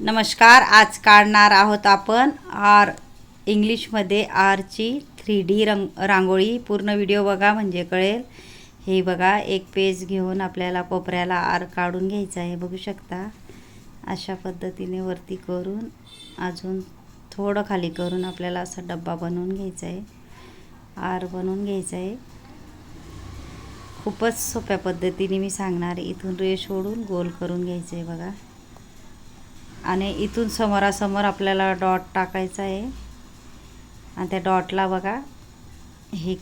नमस्कार आज काढणार आहोत आपण आर इंग्लिशमध्ये आरची थ्री डी रंग रांगोळी. पूर्ण व्हिडिओ बघा म्हणजे कळेल. हे बघा एक पेज घेऊन आपल्याला कोपऱ्याला आर काढून घ्यायचा आहे बघू शकता. अशा पद्धतीने वरती करून अजून थोडं खाली करून आपल्याला असा डब्बा बनवून घ्यायचा आहे. आर बनवून घ्यायचा आहे. खूपच सोप्या पद्धतीने मी सांगणार आहे. इथून रेष ओढून गोल करून घ्यायचं आहे बघा. आणि इथून समोरासमोर आपल्याला डॉट टाकायचा आहे. आणि त्या डॉटला बघा ही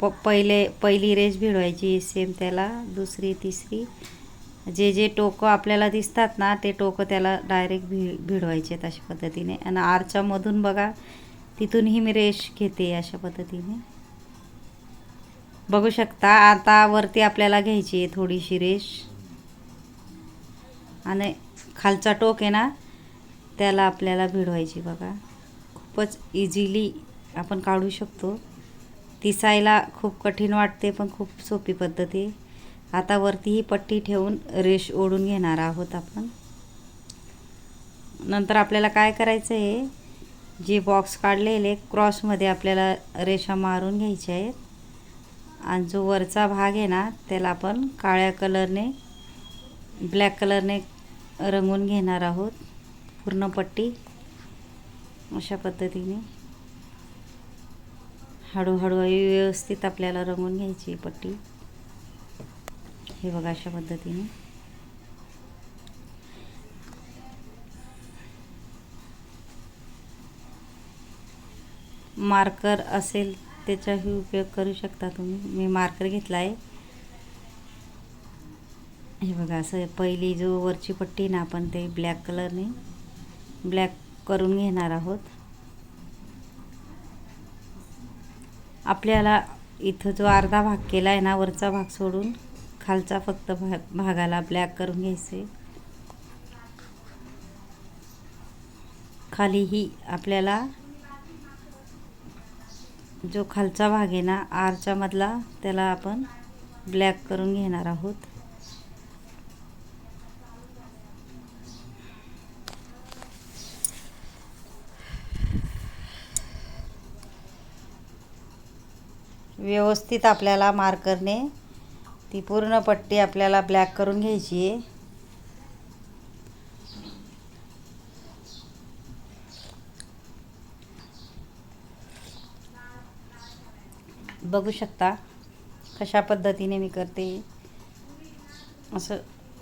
प पहिले पहिली रेष भिडवायची सेम त्याला दुसरी तिसरी. जे जे टोकं आपल्याला दिसतात ना ते टोकं त्याला डायरेक्ट भि भिडवायचे आहेत अशा पद्धतीने. आणि आरच्यामधून बघा तिथूनही मी रेष घेते अशा पद्धतीने. बघू शकता आता वरती आपल्याला घ्यायची आहे थोडीशी रेश आणि खालचा टोक आहे ना त्याला आपल्याला भिडवायची बघा. खूपच इझिली आपण काढू शकतो. दिसायला खूप कठीण वाटते पण खूप सोपी पद्धत आहे. आता वरती ही पट्टी ठेवून रेष ओढून घेणार आहोत आपण. नंतर आपल्याला काय करायचं आहे जे बॉक्स काढलेले क्रॉसमध्ये आपल्याला रेषा मारून घ्यायच्या आहेत. आणि जो वरचा भाग आहे ना त्याला आपण काळ्या कलरने ब्लॅक कलरने रंगवून घेणार आहोत. पूर्ण पट्टी अशा पद्धतीने. हळूहळू व्यवस्थित आपल्याला रंगून घ्यायची पट्टी. हे बघा अशा पद्धतीने. मार्कर असेल त्याचाही उपयोग करू शकता तुम्ही. मी मार्कर घेतला आहे. हे बघा असं पहिली जो वरची पट्टी ना आपण ते ब्लॅक कलरने ब्लॅक करून घेणार आहोत. आपल्याला इथं जो अर्धा भाग केला आहे ना वरचा भाग सोडून खालचा फक्त भाग भागाला ब्लॅक करून घ्यायचे. खालीही आपल्याला जो खालचा भाग आहे ना आरच्या मधला त्याला आपण ब्लॅक करून घेणार आहोत. व्यवस्थित आपल्याला मार्करने ती पूर्ण पट्टी आपल्याला ब्लॅक करून घ्यायची आहे. बघू शकता कशा पद्धतीने मी करते. असं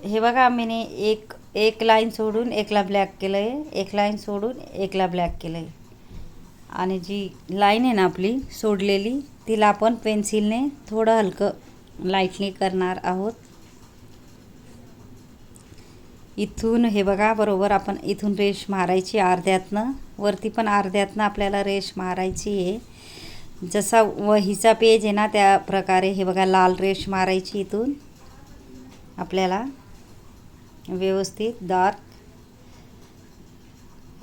हे बघा मीने एक एक लाईन सोडून एकला ब्लॅक केलं आहे एक लाईन सोडून एकला ब्लॅक केलं आहे आणि जी लाईन आहे ना आपली सोडलेली तिला आपण पेन्सिलने थोडं हलकं लाईटली करणार आहोत. इथून हे बघा बरोबर आपण इथून रेष मारायची अर्ध्यातनं. वरती पण अर्ध्यातनं आपल्याला रेष मारायची आहे. जसा वहीचा पेज आहे ना त्या प्रकारे हे बघा लाल रेष मारायची इथून. आपल्याला व्यवस्थित डार्क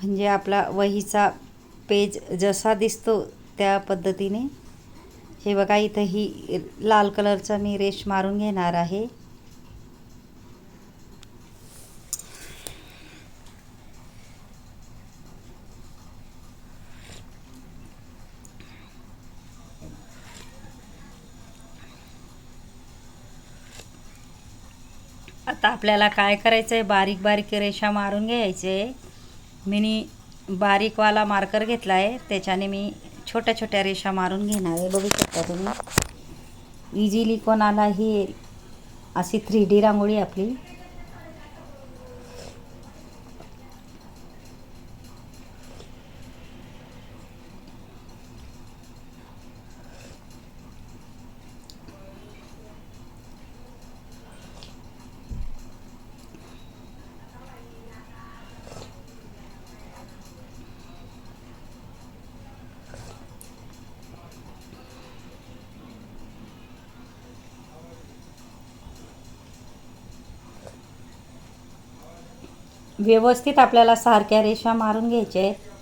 म्हणजे आपला वहीचा पेज जसा दिसतो त्या पद्धतीने हे बघा इथं ही लाल कलरचा मी रेश मारून घेणार आहे. आता आपल्याला काय करायचं आहे बारीक बारीक रेषा मारून घ्यायचे. मिनी बारीकवाला मार्कर घेतला आहे त्याच्याने मी छोट्या छोट्या रेषा मारून घेणार आहे. बघू शकता तुम्ही. इझिली कोणालाही अशी थ्री डी रांगोळी आपली व्यवस्थित आपल्याला सारख्या रेषा मारून घ्यायच्या आहेत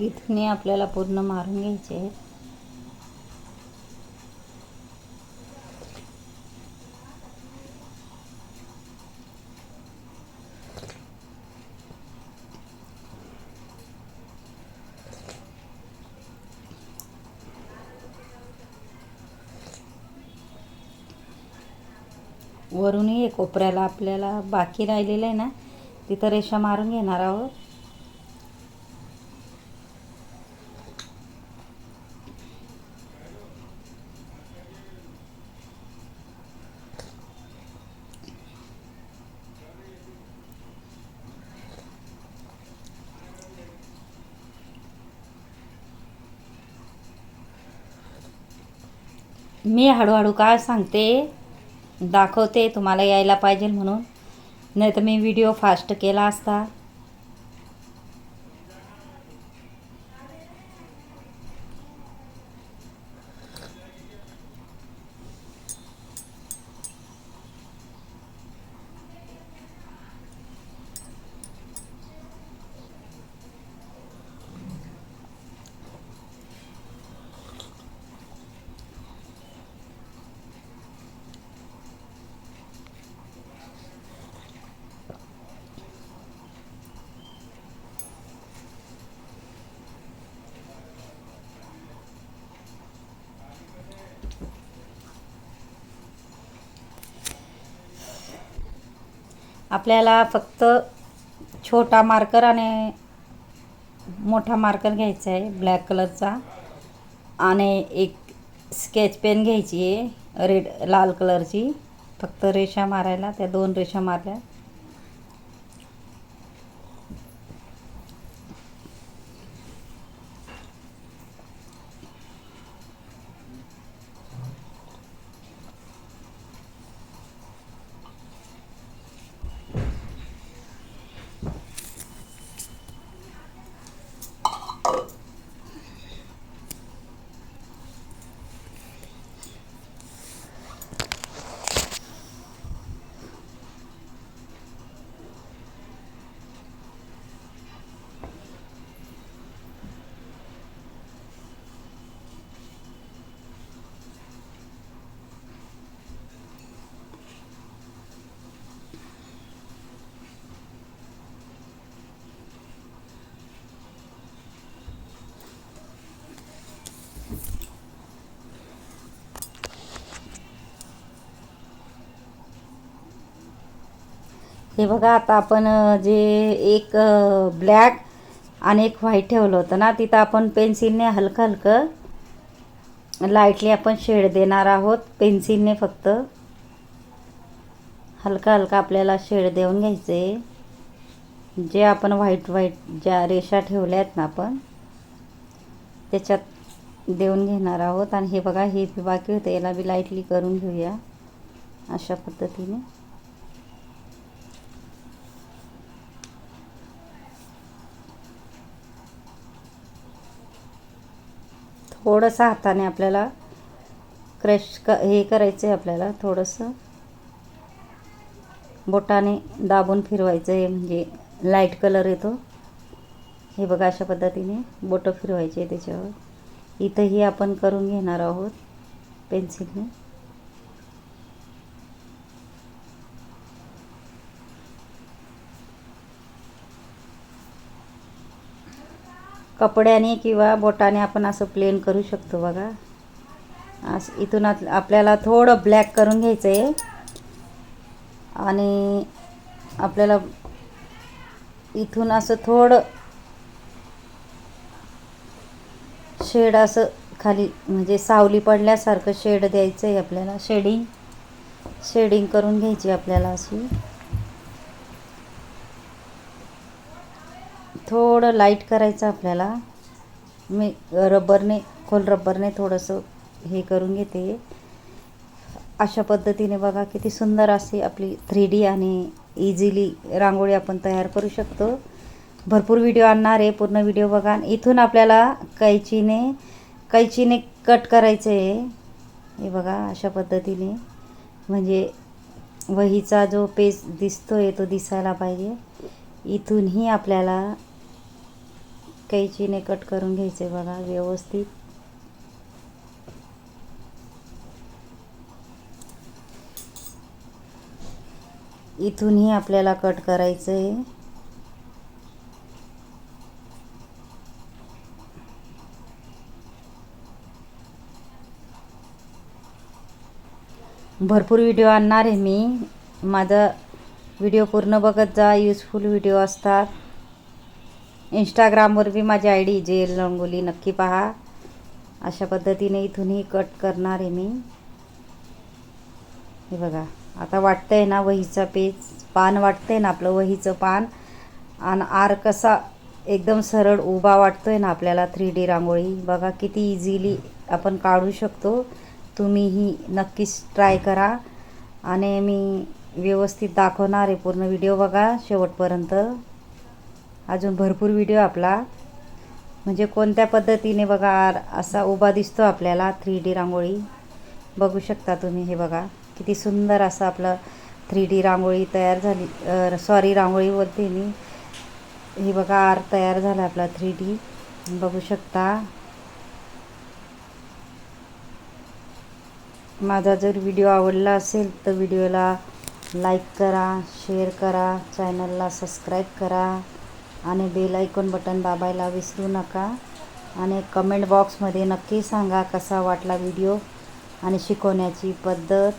इथून आपल्याला पूर्ण मारून घ्यायचे वरूनही कोपऱ्याला आपल्याला बाकी राहिलेलं आहे ना तिथं रेषा मारून घेणार आहोत. मी हळूहळू काय सांगते दाखवते तुम्हाला यायला पाहिजे म्हणून. नाही तर मी व्हिडिओ फास्ट केला असता. आपल्याला फक्त छोटा मार्कर आणि मोठा मार्कर घ्यायचा आहे ब्लॅक कलरचा आणि एक स्केच पेन घ्यायची आहे रेड लाल कलरची फक्त रेषा मारायला त्या दोन रेषा मारल्या. हे बघा आता आपण जे एक ब्लॅक आणि एक व्हाईट ठेवलं होतं ना तिथं आपण पेन्सिलने हलकं हलकं लाईटली आपण शेड देणार आहोत. पेन्सिलने फक्त हलका हलका आपल्याला शेड देऊन घ्यायचे. जे आपण व्हाईट व्हाईट ज्या रेषा ठेवल्या आहेत ना आपण त्याच्यात देऊन घेणार आहोत. आणि हे बघा हे बी बाकी होतं. याला बी लाईटली करून घेऊया अशा पद्धतीने. थोडंसं हाताने आपल्याला क्रश क हे करायचं आहे आपल्याला थोडंसं बोटाने दाबून फिरवायचं आहे म्हणजे लाइट कलर येतो. हे बघा अशा पद्धतीने बोटं फिरवायचे त्याच्यावर. इथंही आपण करून घेणार आहोत पेन्सिलने. कपड्याने किंवा बोटाने आपण असं प्लेन करू शकतो बघा. असं इथून आत- आपल्याला थोडं ब्लॅक करून घ्यायचं आहे आणि आपल्याला इथून असं थोडं शेड असं खाली म्हणजे सावली पडल्यासारखं शेड द्यायचं आहे आपल्याला. शेडिंग शेडिंग करून घ्यायची आपल्याला अशी. थोडं लाइट करायचं आपल्याला. मी रबरने खोल रबरने थोडंसं हे करून घेते. अशा पद्धतीने बघा किती सुंदर अशी आपली थ्री डी आणि इझिली रांगोळी आपण तयार करू शकतो. भरपूर व्हिडिओ आणणार आहे पूर्ण व्हिडिओ बघा. आणि इथून आपल्याला कैचीने कैचीने कट करायचं आहे. हे बघा अशा पद्धतीने. म्हणजे वहीचा जो पेज दिसतो आहे तो दिसायला पाहिजे. इथूनही आपल्याला कैचीने कट करून घ्यायचे बघा व्यवस्थित. इथूनही आपल्याला कट करायचं आहे. भरपूर व्हिडिओ आणणार आहे मी. माझा व्हिडिओ पूर्ण बघत जा यूजफुल व्हिडिओ असतात. इंस्टाग्रामवर बी माझी आय डी जेल रंगोली नक्की पहा. अशा पद्धतीने इथूनही कट करणार आहे मी. हे बघा आता वाटतं आहे ना वहीचा पेज पान वाटतं आहे ना आपलं वहीचं पान. आणि आर कसा एकदम सरळ उभा वाटतो आहे ना आपल्याला थ्री डी रांगोळी. बघा किती इझिली आपण काढू शकतो. तुम्हीही नक्कीच ट्राय करा. आणि मी व्यवस्थित दाखवणार आहे पूर्ण व्हिडिओ बघा शेवटपर्यंत. अजून भरपूर व्हिडिओ आपला. म्हणजे कोणत्या पद्धतीने बघा आर असा उभा दिसतो आपल्याला थ्री डी रांगोळी. बघू शकता तुम्ही हे बघा. किती सुंदर असं आपलं थ्री डी रांगोळी तयार झाली. सॉरी रांगोळी बोलते मी हे बघा आर तयार झाला आपला थ्री डी बघू शकता. माझा जर व्हिडिओ आवडला असेल तर व्हिडिओला लाईक करा शेअर करा चॅनलला सबस्क्राईब करा. आणि बेल ऐकून बटन दाबायला विसरू नका. आणि कमेंट बॉक्समध्ये नक्की सांगा कसा वाटला व्हिडिओ आणि शिकवण्याची पद्धत.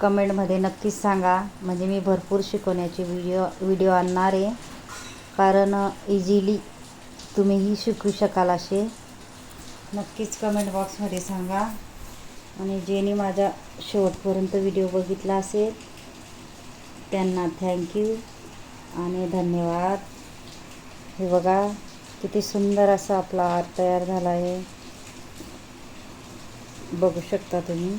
कमेंटमध्ये नक्कीच सांगा. म्हणजे मी भरपूर शिकवण्याची व्हिडिओ व्हिडिओ आणणार आहे. कारण इझिली तुम्हीही शिकू शकाल असे. नक्कीच कमेंट बॉक्समध्ये सांगा. आणि ज्यांनी माझा शेवटपर्यंत व्हिडिओ बघितला असेल त्यांना थँक्यू. आणि धन्यवाद. हे बघा किती सुंदर असा आपला आर तयार झाला आहे. बघू शकता तुम्ही.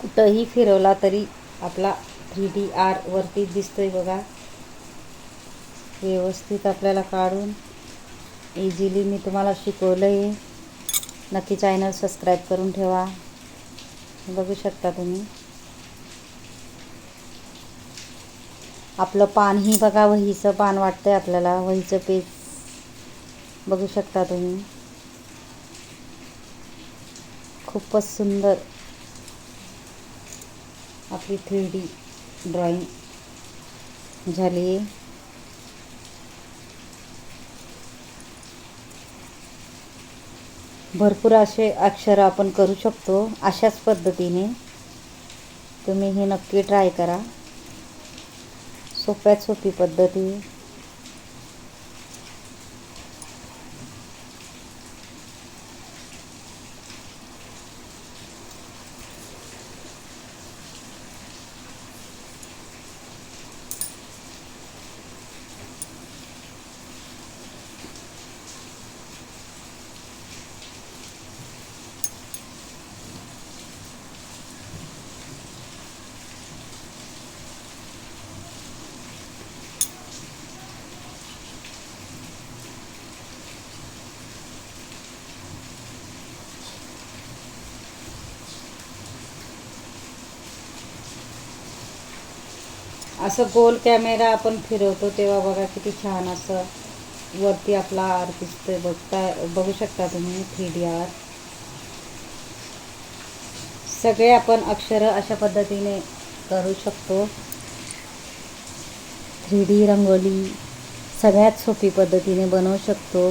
कुठंही फिरवला तरी आपला थ्री डी आर वरती दिसतोय बघा. व्यवस्थित आपल्याला काढून इझिली मी तुम्हाला शिकवलं आहे नक्की चॅनल सबस्क्राईब करून ठेवा. बघू शकता तुम्ही. आपलं पानही बघा वहीचं पान वाटतंय आपल्याला. वहीचं पेज बघू शकता तुम्ही. खूपच सुंदर. आपली थ्री डी ड्रॉइंग झाली. आहे भरपूर असे अक्षर आपण करू शकतो अशाच पद्धतीने. तुम्ही हे नक्की ट्राय करा. सोप्यात सोपी पद्धती. असं गोल कॅमेरा आपण फिरवतो तेव्हा बघा किती छान असं वरती आपला आर दिसतोय बघता बघू शकता तुम्ही थ्री डी आर सगळे आपण अक्षरं अशा पद्धतीने करू शकतो. थ्री डी रंगोली सगळ्यात सोपी पद्धतीने बनवू शकतो.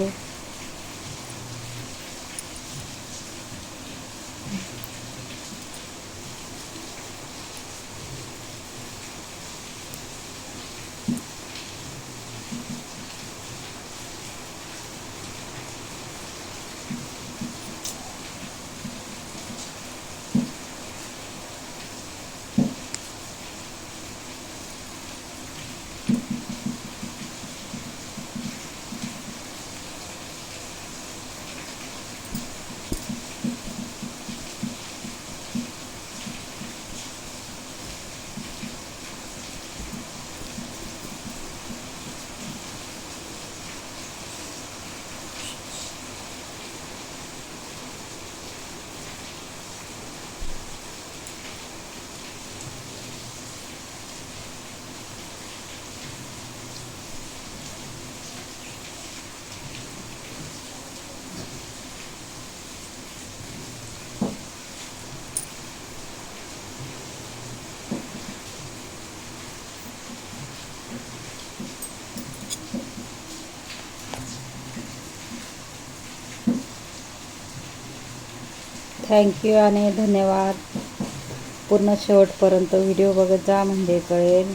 थँक्यू आणि धन्यवाद. पूर्ण शेवटपर्यंत व्हिडिओ बघत जा म्हणजे कळेल.